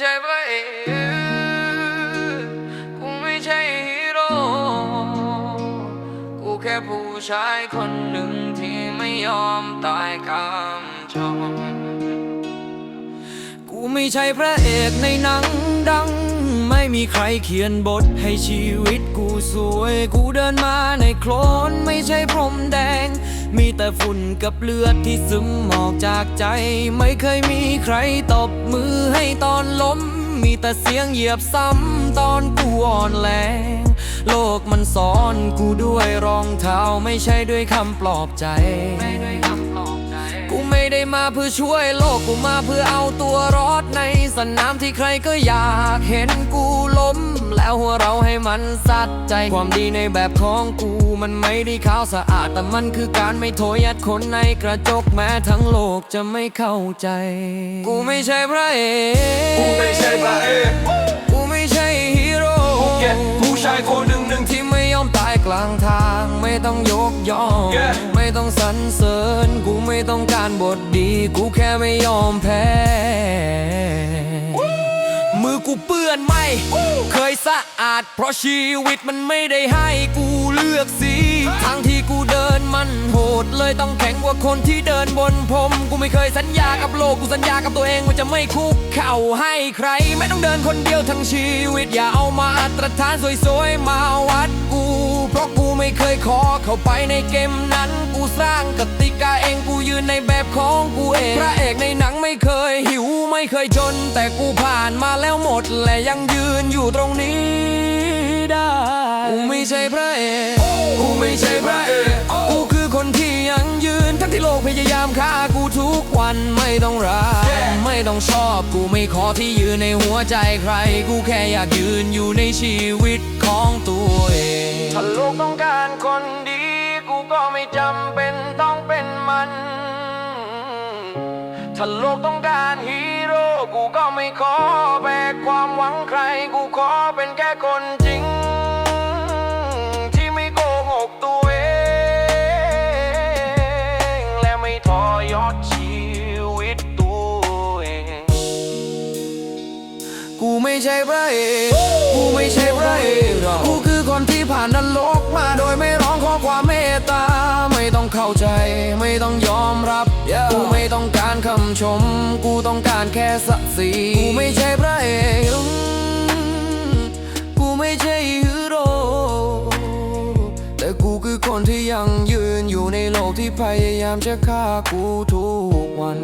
ใช่พระเอกกูไม่ใช่ฮีโร่ กูแค่ผู้ชายคนหนึ่งที่ไม่ยอมตายกำจอง กูไม่ใช่พระเอกในหนังดัง ไม่มีใครเขียนบทให้ชีวิตกูสวย กูเดินมาในโคลนไม่ใช่พรมแดง มีแต่ฝุ่นกับเลือดที่ซึมออกจากใจ ไม่เคยมีใครตบมือให้ตอนล้ม มีแต่เสียงเหยียบซ้ำตอนกูอ่อนแรงโลกมันสอนกูด้วยรองเท้าไม่ใช่ด้วยคำปลอบใจ มาเพื่อช่วยโลกกูมาเพื่อเอาตัวรอดในสนามที่ใครก็อยากเห็นกูล้ม แล้วหัวเราให้มันสัดใจความดีในแบบของกูมันไม่ได้ขาวสะอาด แต่มันคือการไม่โทยัดคนในกระจกแม้ทั้งโลกจะไม่เข้าใจ กูไม่ใช่พระเอกกูไม่ใช่พระเอก ต้องสรรเสริญ กูไม่ต้องการบทดี กูแค่ไม่ยอมแพ้ มือกูเปื้อนไหมเคยสะอาด เพราะชีวิตมันไม่ได้ให้กูเลือกสี ทางที่กูเดินมันโหดเลยต้องแข็งกว่าคนที่เดินบนพรมกูไม่เคยสัญญากับโลกกูสัญญากับตัวเองว่าจะไม่คุกเข่าให้ใคร ไม่ต้องเดินคนเดียวทั้งชีวิตอย่าเอามาตรฐานสวยๆมาวัดกู เพราะกูไม่เคยขอเข้าไปในเกมนั้น กูสร้างกติกาเองกูยืนในแบบของกูเองพระเอกในหนังไม่เคยหิวไม่เคยจน แต่กูผ่านมาแล้วหมดและยังยืนอยู่ตรงนี้ ใช่พระเอกกูไม่ใช่พระเอกกูคือคนที่ยังยืน ทั้งที่โลกพยายามฆ่ากูทุกวันไม่ต้องรัก ไม่ต้องชอบกูไม่ขอที่ยืนในหัวใจใคร กูแค่อยากยืนอยู่ในชีวิตของตัวเองถ้าโลกต้องการคนดี กูก็ไม่จำเป็นต้องเป็นมันถ้าโลกต้องการฮีโร่กูก็ไม่ขอแบกความหวังใคร กูขอเป็นแค่คนจริง กูไม่ใช่พระเอกกูไม่ใช่พระเอกหรอกกูคือคนที่ผ่านนรกมาโดยไม่ร้องขอความเมตตา ไม่ต้องเข้าใจ ไม่ต้องยอมรับ กูไม่ต้องการคำชม กูต้องการแค่สักสีกูไม่ใช่พระเอกอืมกูไม่ใช่ฮีโร่แต่กูคือคนที่ยังยืนอยู่ในโลกที่พยายามจะฆ่ากูทุกวัน